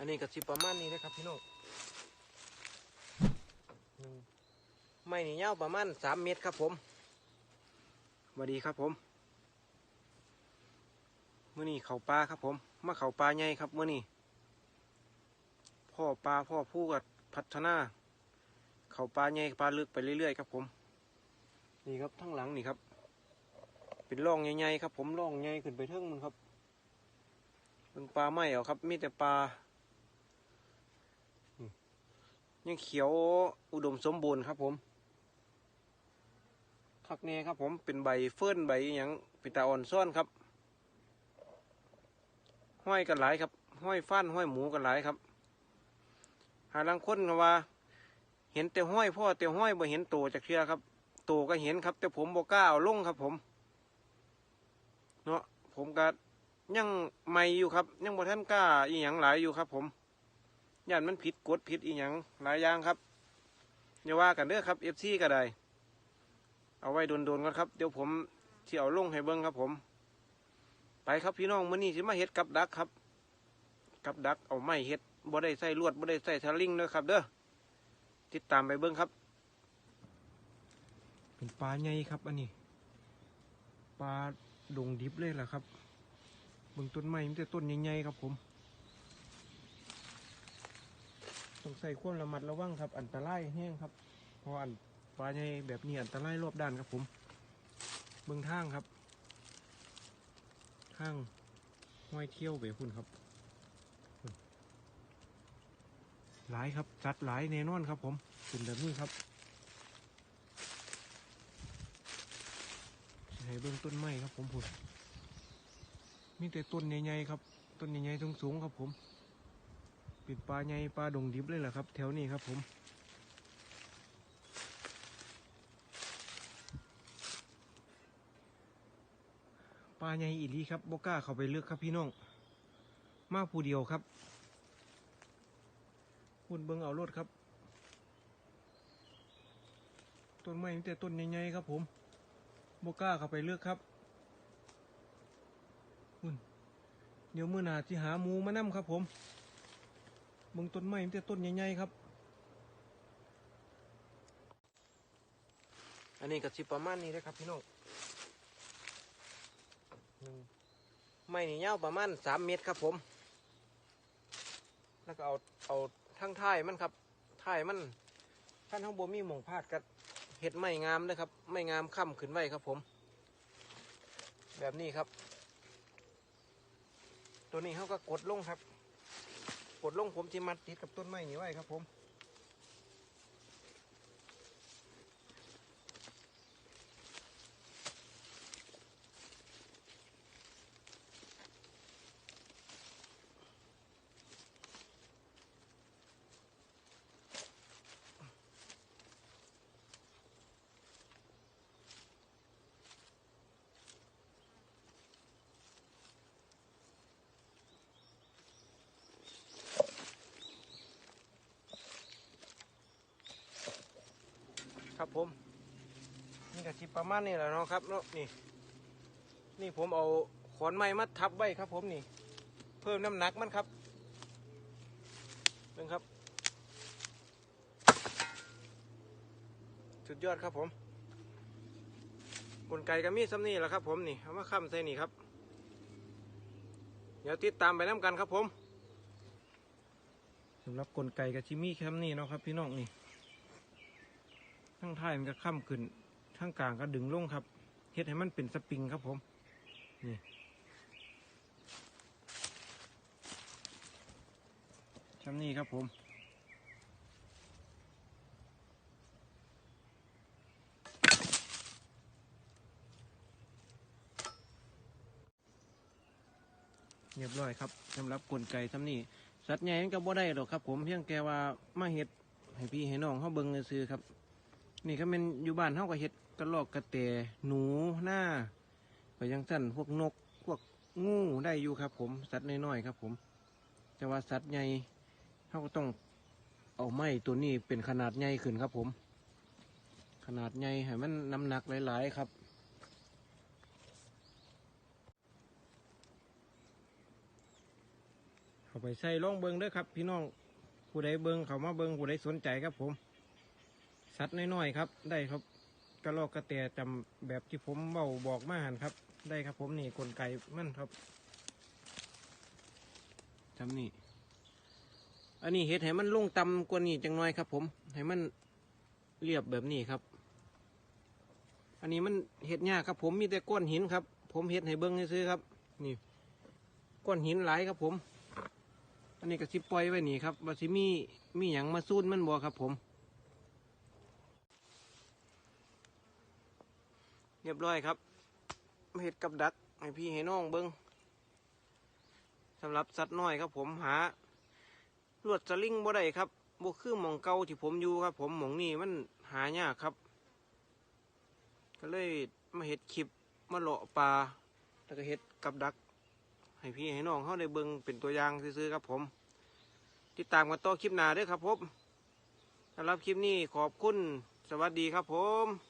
อันนี้ก็สิประมาณนี้นะครับพี่น้องหนึ่งไม้นี่ยาประมาณสามเมตรครับผมสวัสดีครับผมเมื่อนี้เขาปลาครับผมมาเขาปลาใหญ่ครับเมื่อนี้พ่อปลาพ่อผู้กับพัฒนา เขาปลาใหญ่ปลาลึกไปเรื่อยๆครับผม นี่ครับทั้งหลังนี่ครับ เป็นร่องใหญ่ๆครับ ผมร่องใหญ่ขึ้นไปเทิงมันครับเป็นปลาไม่เอาครับ มีแต่ปลา ยังเขียวอุดมสมบูรณ์ครับผมคักแน่ครับผมเป็นใบเฟิ่นใบอย่างเป็นตาอ่อนซ่อนครับ ห้อยกันหลายครับ ห้อยฟ้านห้อยหมูกันหลายครับ หาลังคนก็ว่า เห็นแต่ห้อยพ่อแต่ห้อยบ่เห็นโตจากเชือครับ โตก็เห็นครับ แต่ผมบ่กล้าเอาลงครับ ผม เนาะผมก็ยังใหม่อยู่ครับ ยังบ่ทันกล้าอีหยังหลายอยู่ครับ ผม ย่านมันผิดกฎผิดอีหยังหลายอย่างครับอย่าว่ากันเด้อครับเอฟซีก็ได้เอาไว้โดนๆกันครับ เดี๋ยวผมที่เอาลงให้เบิ้งครับผม ไปครับพี่น้องมื้อนี้สิมาเฮ็ดกับดักครับ กับดักเอาไม้เฮ็ดบ่ได้ใส่ลวดบ่ได้ใส่ทะลิงเด้อครับ เด้อติดตามไปเบิ้งครับ เป็นปลาใหญ่ครับ อันนี้ปลาดงดิบเลยล่ะครับเบิ่งต้นไม้มันจะต้นใหญ่ๆครับผม ต้องใส่ความระมัดระวังครับ อันตรายแห้งครับเพราะอันปลาใหญ่แบบนี้อันตรายรอบด้านครับผม เบิ่งทางครับทางห้อยเที่ยวไปพุ่นครับหลายครับจัดหลายแน่นอนครับผมเป็นแบบนี้ครับให้เบื้องต้นไม้ครับผมผมมีแต่ต้นใหญ่ๆครับ ต้นใหญ่ๆสูงๆครับผม เป็นปลาใหญ่ปลาดงดิบเลยแหละครับ แถวนี้ครับผมปลาใหญ่อีลีครับบก้าเข้าไปเลือกครับพี่น้อง มาผู้เดียวครับคุณเบิงเอารถครับ ต้นไม้มีแต่ต้นใหญ่ๆครับผมบก้าเข้าไปเลือกครับอุ่นเดี๋ยวมื่อหนาที่หาหมูมานั่มครับผม เบิ่งต้นไม้มันจะต้นใหญ่ๆครับ อันนี้ก็สิประมาณนี้นะครับพี่น้องหนึ่งไม้นี่ยาวประมาณสามเมตรครับผม แล้วก็เอาเอาทั้งท้ายมันครับท้ายมันท่านข้างบนมีหมองพาดกัดเห็ดไม่งามนะครับ ไม่งามค่ำขึ้นไว้ครับผม แบบนี้ครับ ตัวนี้เขาก็กดลงครับ กดลงผมที่มัดติดกับต้นไม้นี่ไว้ครับผม ผม นี่ก็สิประมาณนี้แหละเนาะครับเนาะนี่ นี่ผมเอาขอนไม้มาทับไว้ครับ ผมนี่ เพิ่มน้ำหนักมันครับเบิ่งครับ สุดยอดครับผมกลไกก็มีซ้ำนี่แหละครับ ผมนี่เอามาค้ำใส่นี่ครับเดี๋ยวติดตามไปน้ำกันครับผมสำหรับกลไกกับชิมี่แคมนี่เนาะครับ พี่น้องนี่ ทั้งท้ายมันก็ค้ำขึ้นทั้งกลางก็ดึงลงครับเฮ็ดให้มันเป็นสปริงครับผม นี่ชำนี่ครับผมเรียบร้อยครับสำหรับกลไกชำนี่สัตว์ใหญ่มันก็บ่ได้หรอกครับ ผมเพียงแค่ว่ามาเฮ็ดให้พี่ให้น้องเขาเบิ่งซื้อครับ นี่ก็เป็นอยู่บ้านเฮาก็เฮ็ดกระรอกกระแตหนูหน้าไปยังสั้นพวกนก พวกงูได้อยู่ครับ ผมสัตว์น้อยๆครับ ผม แต่ว่าสัตว์ใหญ่เฮาก็ต้องเอาไม้ตัวนี้เป็นขนาดใหญ่ขึ้นครับผม ขนาดใหญ่ให้มันน้ำหนักหลายๆครับครับไปใส่ล่องเบิงด้อครับ พี่น้องผู้ใดเบิงเขามาเบิงผู้ใดสนใจครับผม สัตว์น้อยๆครับ ได้ครับกระรอกกระแตจำแบบที่ผมเบาบอกมาหันครับ ได้ครับผมนี่กลไกมันครับจำนี่อันนี้เห็ดให้มันลงต่ำกว่านี้จังน้อยครับ ผมให้มันเรียบแบบนี้ครับ อันนี้มันเห็ดยากครับ ผมมีแต่ก้อนหินครับ ผมเห็ดให้เบิ้งซื้อครับ นี่ก้อนหินหลายครับ ผม อันนี้ก็สิปล่อยไว้นี่ครับว่าสิมีมีหยังมาซูนมันบ่ครับ ผม เรียบร้อยครับเห็ดกับดักให้พี่ให้น้องเบิ้งสำหรับสัตว์น้อยครับผมหาลวดสลิงบ่ได้ครับบ่คือหมองเก่าที่ผมอยู่ครับ ผมหมองนี่มันหายากครับ ก็เลยมาเห็ดคลิปมาเลาะปลาแล้วก็เห็ดกับดัก ให้พี่ให้น้องเขาได้เบิ่งเป็นตัวอย่างซื้อๆครับผม ติดตามกันต่อคลิปหน้าด้วยครับผมสำหรับคลิปนี้ขอบคุณสวัสดีครับผม